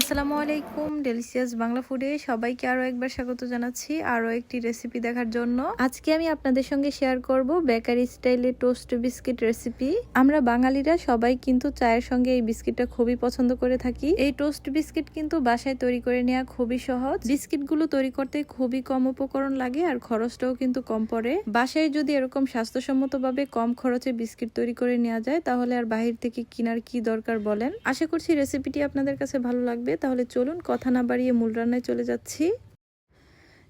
আসসালামু আলাইকুম ডেলিসিয়াস বাংলা ফুডে সবাইকে আরও একবার স্বাগত জানাচ্ছি আরও একটি রেসিপি দেখার জন্য। আজকে আমি আপনাদের সঙ্গে শেয়ার করব বেকারি স্টাইলে টোস্ট বিস্কিট রেসিপি আমরা বাঙালিরা সবাই কিন্তু চায়ের সঙ্গে এই বিস্কিটটা খুবই পছন্দ করে থাকি। এই টোস্ট বিস্কিট কিন্তু বাসায় তৈরি করে নেওয়া খুবই সহজ। বিস্কিটগুলো তৈরি করতে খুবই কম উপকরণ লাগে আর খরচটাও কিন্তু কম পড়ে। বাসায় যদি এরকম স্বাস্থ্যসম্মতভাবে কম খরচে বিস্কিট তৈরি করে নেওয়া যায়, তাহলে আর বাহির থেকে কেনার কি দরকার বলেন? আশা করছি রেসিপিটি আপনাদের কাছে ভালো লাগবে। তাহলে চলুন কথা না বাড়িয়ে মূল রান্নায় চলে যাচ্ছি।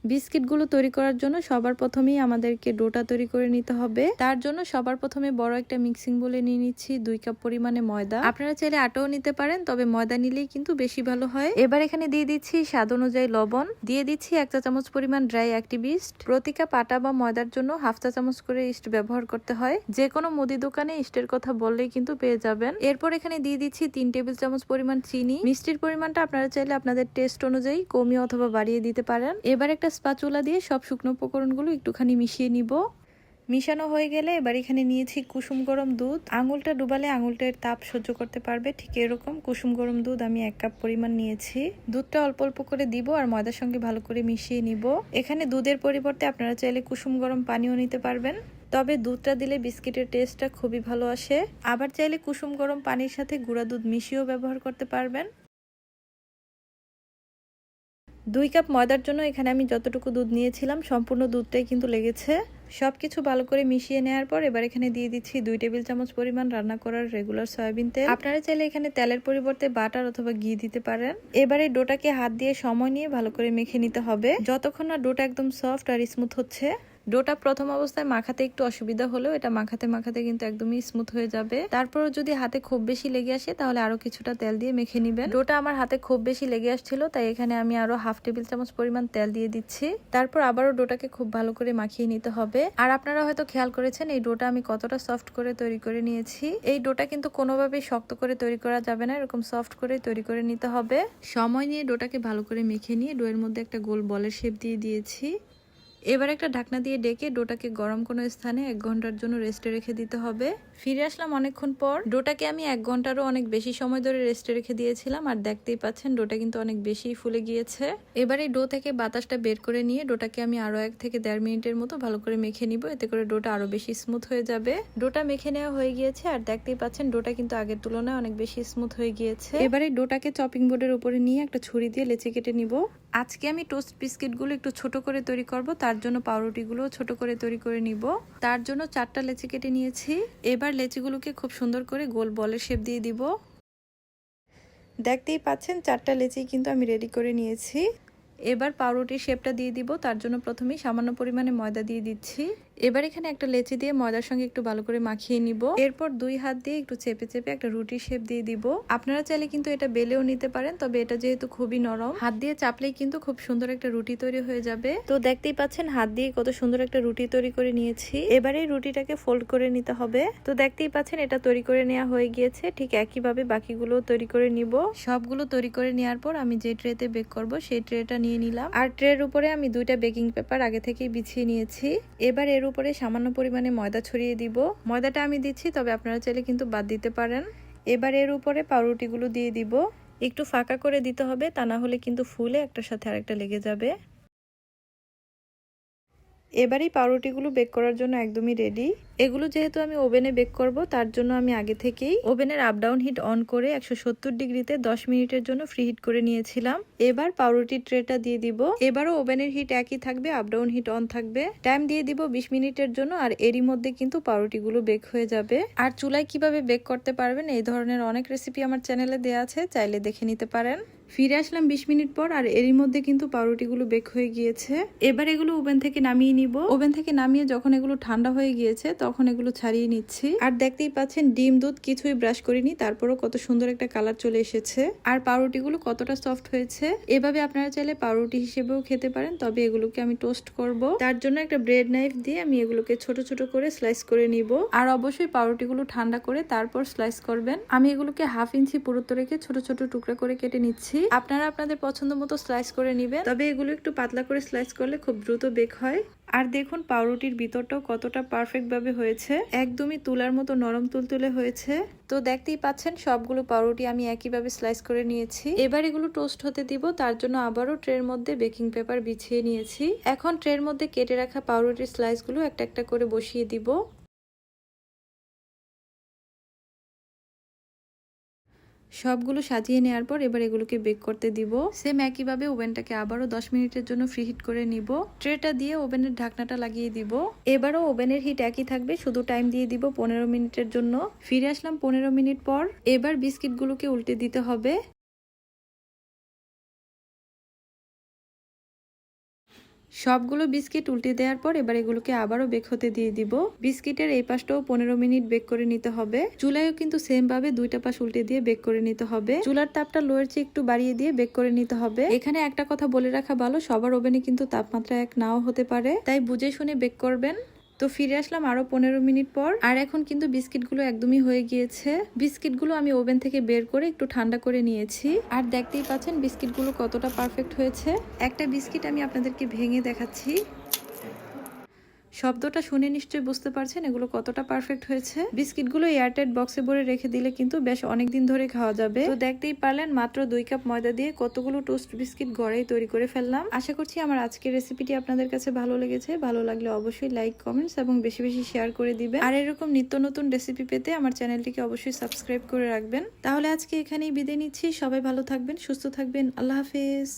বিস্কিটগুলো তৈরি করার জন্য সবার প্রথমেই আমাদেরকে ডোটা তৈরি করে নিতে হবে। তার জন্য সবার প্রথমে বড় একটা মিক্সিং বলে নিয়ে নিচ্ছি দুই কাপ পরিমাণে ময়দা। আপনারা চাইলে আটাও নিতে পারেন, তবে ময়দা নিলেই কিন্তু বেশি ভালো হয়। এবার এখানে দিয়ে দিচ্ছি স্বাদ অনুযায়ী লবণ। দিয়ে দিচ্ছি এক চা চামচ পরিমাণ ড্রাই অ্যাক্টিভিস্ট প্রতি কাপ আটা বা ময়দার জন্য হাফ চা চামচ করে ইস্ট ব্যবহার করতে হয়। যে কোনো মুদি দোকানে ইস্টের কথা বললেই কিন্তু পেয়ে যাবেন। এরপর এখানে দিয়ে দিচ্ছি তিন টেবিল চামচ পরিমাণ চিনি। মিষ্টির পরিমাণটা আপনারা চাইলে আপনাদের টেস্ট অনুযায়ী কমিয়ে অথবা বাড়িয়ে দিতে পারেন। এবার একটা স্পাচুলা দিয়ে সব শুকনো উপকরণগুলো একটুখানি মিশিয়ে নিব। মিশানো হয়ে গেলে এবার এখানে নিয়েছি কুসুম গরম দুধ। আঙুলটা ডুবালে আঙুলটার তাপ সহ্য করতে পারবে, ঠিক এরকম কুসুম গরম দুধ আমি এক কাপ পরিমাণ নিয়েছি। দুধটা অল্প অল্প করে দিব আর ময়দার সঙ্গে ভালো করে মিশিয়ে নিব। এখানে দুধের পরিবর্তে আপনারা চাইলে কুসুম গরম পানিও নিতে পারবেন। তবে দুধটা দিলে বিস্কিটের টেস্টটা খুবই ভালো আসে। আবার চাইলে কুসুম গরম পানির সাথে গুঁড়া দুধ মিশিয়েও ব্যবহার করতে পারবেন। দুই কাপ ময়দার জন্য এখানে আমি যতটুকু দুধ নিয়েছিলাম, সম্পূর্ণ দুধটাই কিন্তু লেগেছে। সব কিছু ভালো করে মিশিয়ে নেওয়ার পর এবার এখানে দিয়ে দিচ্ছি দুই টেবিল চামচ পরিমাণ রান্না করার রেগুলার সয়াবিন তেল। আপনারা চাইলে এখানে তেলের পরিবর্তে বাটার অথবা ঘি দিতে পারেন। এবারে ডোটাকে হাত দিয়ে সময় নিয়ে ভালো করে মেখে নিতে হবে। যতক্ষণ না ডোটা একদম সফট আর স্মুথ হচ্ছে ডোটা প্রথম অবস্থায় মাখাতে একটু অসুবিধা হলেও এটা মাখাতে মাখাতে কিন্তু একদমই স্মুথ হয়ে যাবে। তারপরও যদি হাতে খুব বেশি লেগে আসে, তাহলে আরও কিছুটা তেল দিয়ে মেখে নিবেন। ডোটা আমার হাতে খুব বেশি লেগে আসছিল, তাই এখানে আমি আরও হাফ টেবিল চামচ পরিমাণ তেল দিয়ে দিচ্ছি। তারপর আবারও ডোটাকে খুব ভালো করে মাখিয়ে নিতে হবে। আর আপনারা হয়তো খেয়াল করেছেন, এই ডোটা আমি কতটা সফট করে তৈরি করে নিয়েছি। এই ডোটা কিন্তু কোনোভাবেই শক্ত করে তৈরি করা যাবে না, এরকম সফট করে তৈরি করে নিতে হবে। সময় নিয়ে ডোটাকে ভালো করে মেখে নিয়ে ডোয়ের মধ্যে একটা গোল বলের শেপ দিয়ে দিয়েছি। এবার একটা ঢাকনা দিয়ে ডেকে ডোটাকে গরম কোনো স্থানে এক ঘণ্টার জন্য রেস্টে রেখে দিতে হবে। ফিরে আসলাম অনেকক্ষণ পর। ডোটাকে আমি এক ঘন্টারও অনেক বেশি সময় ধরে রেস্টে রেখে দিয়েছিলাম, আর দেখতেই পাচ্ছেন ডোটা কিন্তু অনেক বেশি ফুলে গিয়েছে। এবার ডো থেকে বাতাসটা বের করে নিয়ে ডোটাকে আমি আরও এক থেকে দেড় মিনিটের মতো ভালো করে মেখে নিব, এতে করে ডোটা আরও বেশি স্মুথ হয়ে যাবে। ডোটা মেখে নেওয়া হয়ে গিয়েছে, আর দেখতেই পাচ্ছেন ডোটা কিন্তু আগের তুলনায় অনেক বেশি স্মুথ হয়ে গিয়েছে। এবারে ডোটাকে চপিং বোর্ডের উপরে নিয়ে একটা ছুরি দিয়ে লেচি কেটে নিব। আজকে আমি টোস্ট বিস্কিটগুলো একটু ছোট করে তৈরি করব, তার জন্য পাউরুটিগুলো ছোট করে তৈরি করে নিব। তার জন্য চারটা লেচি কেটে নিয়েছি। এবার লেচিগুলোকে খুব সুন্দর করে গোল বলের শেপ দিয়ে দিব। দেখতেই পাচ্ছেন চারটা লেচি কিন্তু আমি রেডি করে নিয়েছি। এবার পাউরুটির শেপটা দিয়ে দিব তার জন্য প্রথমেই সামান্য পরিমাণে ময়দা দিয়ে দিচ্ছি। এবার এখানে একটা লেচি দিয়ে ময়দার সঙ্গে একটু ভালো করে মাখিয়ে নিব। এরপর দুই হাত দিয়ে একটু চেপে চেপে একটা রুটি শেপ দিয়ে দিব। আপনারা চাইলে কিন্তু এটা বেলেও নিতে পারেন, তবে এটা যেহেতু খুবই নরম। হাত দিয়ে চাপলেই কিন্তু খুব সুন্দর একটা রুটি তৈরি হয়ে যাবে। তো দেখতেই পাচ্ছেন, হাত দিয়ে কত সুন্দর একটা রুটি তৈরি করে নিয়েছি। এবারে রুটিটাকে ফোল্ড করে নিতে হবে। তো দেখতেই পাচ্ছেন, এটা তৈরি করে নেওয়া হয়ে গিয়েছে। ঠিক একইভাবে বাকিগুলো তৈরি করে নিব। সবগুলো তৈরি করে নেওয়ার পর আমি যে ট্রেতে বেক করব, সেই ট্রেটা নিয়ে নিলাম। আর ট্রের উপরে আমি দুইটা বেকিং পেপার আগে থেকেই বিছিয়ে নিয়েছি। এবার এর উপরে সামান্য পরিমাণে ময়দা ছড়িয়ে দিব। ময়দাটা আমি দিচ্ছি, তবে আপনারা চাইলে কিন্তু বাদ দিতে পারেন। এবার এর উপরে পাউরুটিগুলো দিয়ে দিব। একটু ফাঁকা করে দিতে হবে, তা না হলে কিন্তু ফুলে একটার সাথে আরেকটা লেগে যাবে। এবারই পাউরুটিগুলো বেক করার জন্য একদমই রেডি এগুলো যেহেতু আমি ওভেনে বেক করব, তার জন্য আমি আগে থেকেই ওভেনের আপ ডাউন হিট অন করে একশো সত্তর ডিগ্রিতে দশ মিনিটের জন্য ফ্রি হিট করে নিয়েছিলাম। এবার পাউরুটির ট্রেটা দিয়ে দিব। এবারও ওভেনের হিট একই থাকবে আপ ডাউন হিট অন থাকবে। টাইম দিয়ে দিব বিশ মিনিটের জন্য, আর এরই মধ্যে কিন্তু পাউরুটিগুলো বেক হয়ে যাবে। আর চুলায় কীভাবে বেক করতে পারবেন, এই ধরনের অনেক রেসিপি আমার চ্যানেলে দেওয়া আছে, চাইলে দেখে নিতে পারেন। ফিরে আসলাম বিশ মিনিট পর, আর এরই মধ্যে কিন্তু পাউরুটিগুলো বেক হয়ে গিয়েছে। এবার এগুলো ওভেন থেকে নামিয়ে নিব। ওভেন থেকে নামিয়ে যখন এগুলো ঠান্ডা হয়ে গিয়েছে, তখন এগুলো ছাড়িয়ে নিচ্ছি। আর দেখতেই পাচ্ছেন, ডিম, দুধ কিছুই ব্রাশ করিনি, তারপরও কত সুন্দর একটা কালার চলে এসেছে। আর পাউরুটিগুলো কতটা সফট হয়েছে, এভাবে আপনারা চাইলে পাউরুটি হিসেবেও খেতে পারেন, তবে এগুলোকে আমি টোস্ট করব। তার জন্য একটা ব্রেড নাইফ দিয়ে আমি এগুলোকে ছোট ছোট করে স্লাইস করে নিব। আর অবশ্যই পাউরুটিগুলো ঠান্ডা করে তারপর স্লাইস করবেন। আমি এগুলোকে হাফ ইঞ্চি পুরুত্ব রেখে ছোট ছোট টুকরা করে কেটে নিচ্ছি। আপনারা আপনাদের পছন্দ মতো স্লাইস করে নেবেন। তবে এগুলো একটু পাতলা করে স্লাইস করলে খুব দ্রুত বেক হয়। আর দেখুন পাউরুটির ভিতরটাও কতটা পারফেক্ট ভাবে হয়েছে। একদমই তুলার মতো নরম তুলতুলে হয়েছে। তো দেখতেই পাচ্ছেন সবগুলো পাউরুটি আমি একইভাবে স্লাইস করে নিয়েছি। এবার এগুলো টোস্ট হতে দিব তার জন্য আবারও ট্রের মধ্যে বেকিং পেপার বিছিয়ে নিয়েছি। এখন ট্রের মধ্যে কেটে রাখা পাউরুটির স্লাইসগুলো একটা একটা করে বসিয়ে দিব। সবগুলো সাজিয়ে নেওয়ার পর এবার এগুলোকে বেক করতে দিব। সেম একইভাবে ওভেনটাকে আবারও দশ মিনিটের জন্য ফ্রি হিট করে নিব। ট্রেটা দিয়ে ওভেনের ঢাকনাটা লাগিয়ে দিব। এবারও ওভেনের হিট একই থাকবে, শুধু টাইম দিয়ে দিব পনেরো মিনিটের জন্য। ফিরে আসলাম পনেরো মিনিট পর। এবার বিস্কিটগুলোকে উল্টে দিতে হবে। সবগুলো বিস্কিট উল্টে দেওয়ার পর এবার এগুলোকে আবারও বেক হতে দিয়ে দিব। বিস্কিটের এই পাশটাও পনেরো মিনিট বেক করে নিতে হবে। চুলায়ও কিন্তু সেম ভাবে দুইটা পাশ উল্টে দিয়ে বেক করে নিতে হবে। চুলার তাপটা লোয়ের চেয়ে একটু বাড়িয়ে দিয়ে বেক করে নিতে হবে। এখানে একটা কথা বলে রাখা ভালো, সবার ওভেনে কিন্তু তাপমাত্রা এক নাও হতে পারে। তাই বুঝে শুনে বেক করবেন। তো ফিরে আসলাম আরও পনেরো মিনিট পর। আর এখন কিন্তু বিস্কিটগুলো একদমই হয়ে গিয়েছে। বিস্কিটগুলো আমি ওভেন থেকে বের করে একটু ঠান্ডা করে নিয়েছি। আর দেখতেই পাচ্ছেন বিস্কিটগুলো কতটা পারফেক্ট হয়েছে। একটা বিস্কিট আমি আপনাদেরকে ভেঙে দেখাচ্ছি। শব্দটা শুনে নিশ্চয়ই বুঝতে পারছেন, এগুলো কতটা পারফেক্ট হয়েছে। বিস্কিটগুলো এয়ারটাইট বক্সে ভরে রেখে দিলে কিন্তু বেশ অনেকদিন ধরে খাওয়া যাবে। তো দেখতেই পারলেন, মাত্র দুই কাপ ময়দা দিয়ে কতগুলো টোস্ট বিস্কিট ঘরেই তৈরি করে ফেললাম। আশা করছি আমার আজকের রেসিপিটি আপনাদের কাছে ভালো লেগেছে। ভালো লাগলে অবশ্যই লাইক কমেন্টস এবং বেশি বেশি শেয়ার করে দিবেন। আর এরকম নিত্য নতুন রেসিপি পেতে আমার চ্যানেলটিকে অবশ্যই সাবস্ক্রাইব করে রাখবেন। তাহলে আজকে এখানেই বিদায় নিচ্ছি। সবাই ভালো থাকবেন, সুস্থ থাকবেন। আল্লাহ হাফেজ।